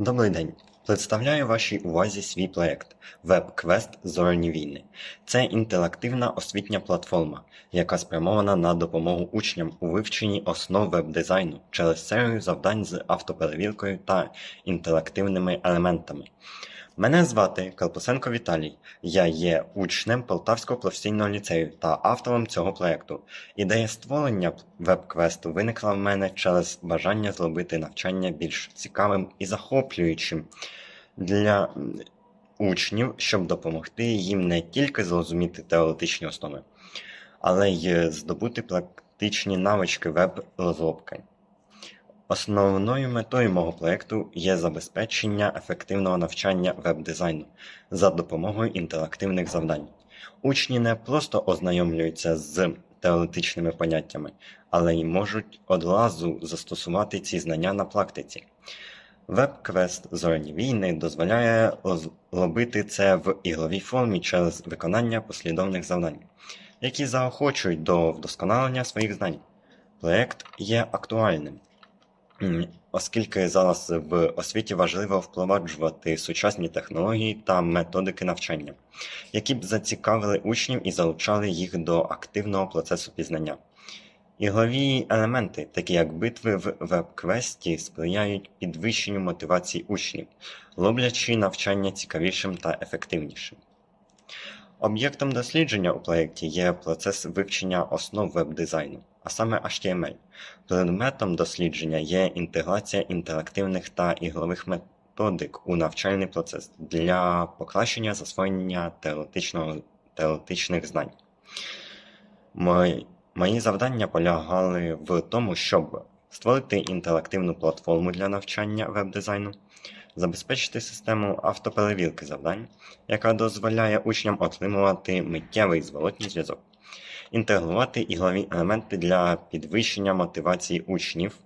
Добрий день. Представляю вашій увазі свій проєкт WebQuest Зоряні війни. Це інтерактивна освітня платформа, яка спрямована на допомогу учням у вивченні основ веб-дизайну через серію завдань з автоперевіркою та інтерактивними елементами. Мене звати Карпусенко Віталій. Я є учнем Полтавського професійного ліцею та автором цього проєкту. Ідея створення веб-квесту виникла в мене через бажання зробити навчання більш цікавим і захоплюючим для учнів, щоб допомогти їм не тільки зрозуміти теоретичні основи, але й здобути практичні навички веб-розробки. Основною метою мого проєкту є забезпечення ефективного навчання веб-дизайну за допомогою інтерактивних завдань. Учні не просто ознайомлюються з теоретичними поняттями, але й можуть одразу застосувати ці знання на практиці. Веб-квест Зоряні війни дозволяє робити це в ігровій формі через виконання послідовних завдань, які заохочують до вдосконалення своїх знань. Проєкт є актуальним. Оскільки зараз в освіті важливо впроваджувати сучасні технології та методики навчання, які б зацікавили учнів і залучали їх до активного процесу пізнання. Ігрові елементи, такі як битви в веб-квесті, сприяють підвищенню мотивації учнів, роблячи навчання цікавішим та ефективнішим. Об'єктом дослідження у проєкті є процес вивчення основ веб-дизайну, а саме HTML. Предметом дослідження є інтеграція інтерактивних та ігрових методик у навчальний процес для покращення засвоєння теоретичних знань. Мої, мої завдання полягали в тому, щоб створити інтерактивну платформу для навчання веб-дизайну, забезпечити систему автоперевірки завдань, яка дозволяє учням отримувати миттєвий зворотній зв'язок інтегрувати ігрові елементи для підвищення мотивації учнів,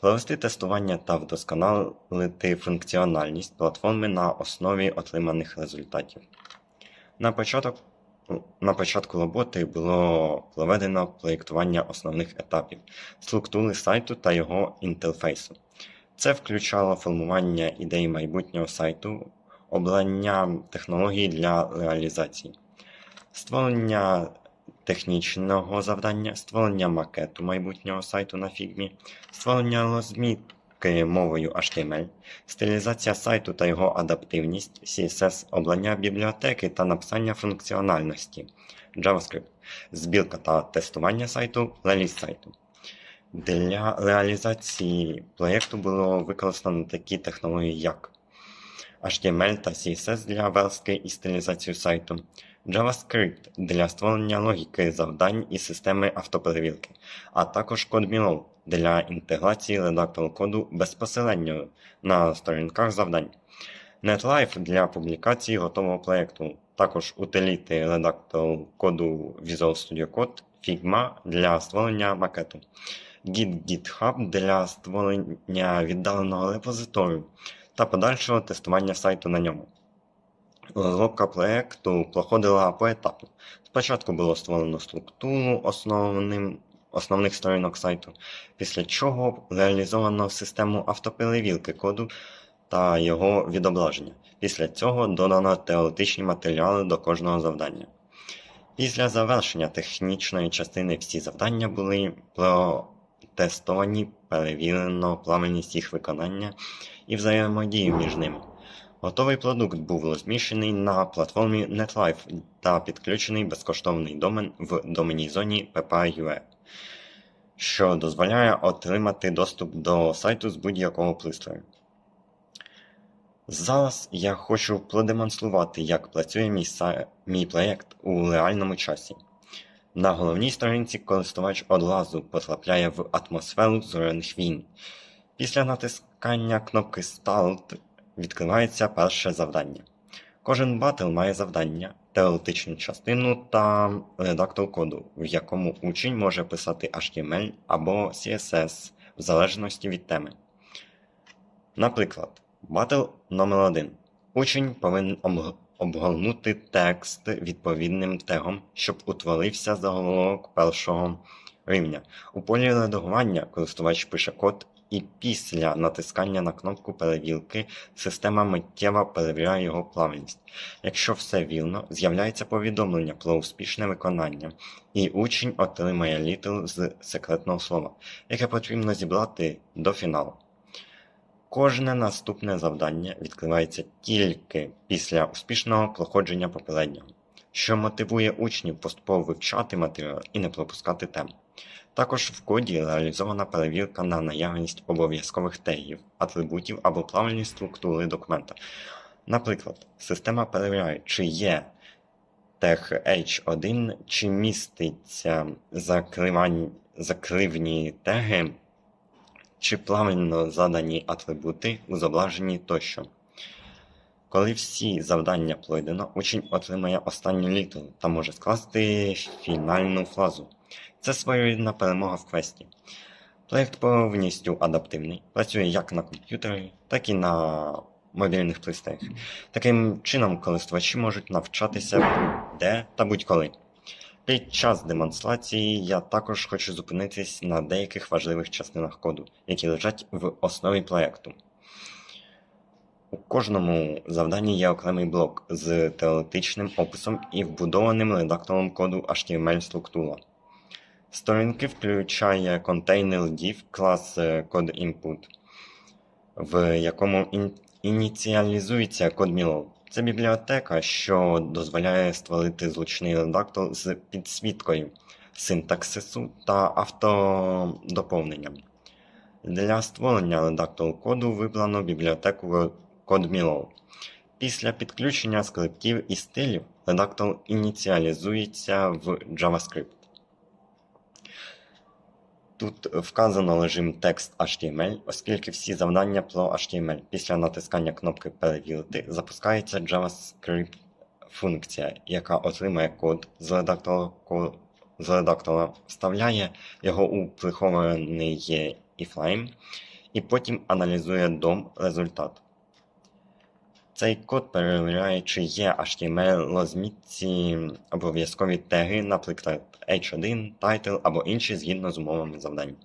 провести тестування та вдосконалити функціональність платформи на основі отриманих результатів. На початок на початку роботи було проведено проєктування основних етапів, структури сайту та його інтерфейсу. Це включало формування ідей майбутнього сайту, обрання технологій для реалізації, створення технічного завдання, створення макету майбутнього сайту на Figma, створення розмітки мовою HTML, стилізація сайту та його адаптивність, CSS, обрання бібліотеки та написання функціональності, JavaScript, збірка та тестування сайту, реліз сайту. Для реалізації проєкту було використано такі технології, як HTML та CSS для верстки і стилізацію сайту, JavaScript для створення логіки завдань і системи автоперевірки, а також CodeMillo для інтеграції редактору коду безпосередньо на сторінках завдань, NetLife для публікації готового проєкту, також утиліти редактору коду Visual Studio Code, Figma для створення макету, Git GitHub для створення віддаленого репозиторію та подальшого тестування сайту на ньому. Розробка проєкту проходила поетапно. Спочатку було створено структуру основним, основних сторінок сайту, після чого реалізовано систему автоперевірки коду та його відображення. Після цього додано теоретичні матеріали до кожного завдання. Після завершення технічної частини всі завдання були протестовані, перевірено правильність їх виконання і взаємодію між ними. Готовий продукт був розміщений на платформі NetLife та підключений безкоштовний домен в доменній зоні PPA.ua, що дозволяє отримати доступ до сайту з будь-якого пристрою. Зараз я хочу продемонструвати, як працює мій, са... мій проєкт у реальному часі. На головній сторінці користувач одразу потрапляє в атмосферу зоряних війн. Після натискання кнопки Start відкривається перше завдання. Кожен батл має завдання, теоретичну частину та редактор коду, в якому учень може писати HTML або CSS в залежності від теми. Наприклад, батл номер 1 Учень повинен обгорнути текст відповідним тегом, щоб утворився заголовок першого рівня. У полі редагування користувач пише код і після натискання на кнопку перевірки система миттєво перевіряє його правильність. Якщо все вірно, з'являється повідомлення про успішне виконання, і учень отримає літеру з секретного слова, яке потрібно зібрати до фіналу. Кожне наступне завдання відкривається тільки після успішного проходження попереднього, що мотивує учнів поступово вивчати матеріал і не пропускати тем. Також в коді реалізована перевірка на наявність обов'язкових тегів, атрибутів або правильні структури документа. Наприклад, система перевіряє, чи є тег H1, чи міститься закривні теги, чи правильно задані атрибути у зображенні тощо. Коли всі завдання пройдено, учень отримає останню літеру та може скласти фінальну фразу. Це своєрідна перемога в квесті. Проєкт повністю адаптивний, працює як на комп'ютері, так і на мобільних пристроях. Таким чином, користувачі можуть навчатися будь-де та будь-коли. Під час демонстрації я також хочу зупинитись на деяких важливих частинах коду, які лежать в основі проєкту. У кожному завданні є окремий блок з теоретичним описом і вбудованим редактором коду HTML структура. Сторінки включає контейнер div клас е, CodeInput, в якому ініціалізується Milo. Це бібліотека, що дозволяє створити зручний редактор з підсвіткою, синтаксису та автодоповненням. Для створення редактору коду вибрано бібліотеку CodeMilo. Після підключення скриптів і стилів редактор ініціалізується в JavaScript. Тут вказано режим текст HTML, оскільки всі завдання про HTML після натискання кнопки Перевірити запускається JavaScript функція, яка отримає код з редактора, з редактора, вставляє його у прихований iframe і потім аналізує DOM результат. Цей код перевіряє, чи є HTML розмітці обов'язкові теги, наприклад, H1, title або інші згідно з умовами завдань.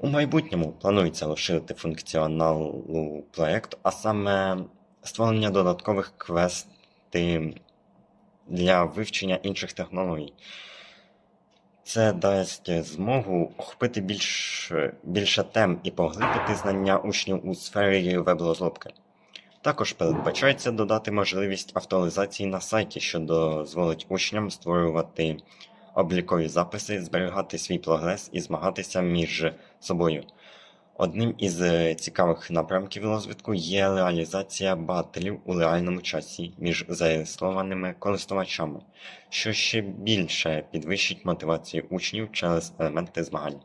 У майбутньому планується розширити функціоналу проєкту, а саме створення додаткових квести для вивчення інших технологій. Це дасть змогу охопити більш, більше тем і поглибити знання учнів у сфері веб-розробки. Також передбачається додати можливість авторизації на сайті, що дозволить учням створювати облікові записи, зберігати свій прогрес і змагатися між собою. Одним із е, цікавих напрямків розвитку є реалізація батлів у реальному часі між зареєстрованими користувачами, що ще більше підвищить мотивацію учнів через елементи змагань.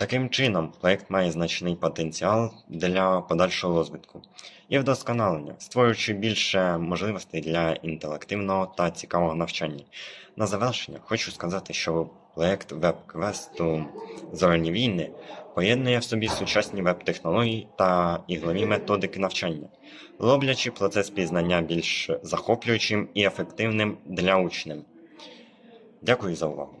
Таким чином, проект має значний потенціал для подальшого розвитку і вдосконалення, створюючи більше можливостей для інтерактивного та цікавого навчання. На завершення хочу сказати, що проект веб-квесту Зоряні війни поєднує в собі сучасні веб-технології та ігрові методики навчання, роблячи процес пізнання більш захоплюючим і ефективним для учнів. Дякую за увагу!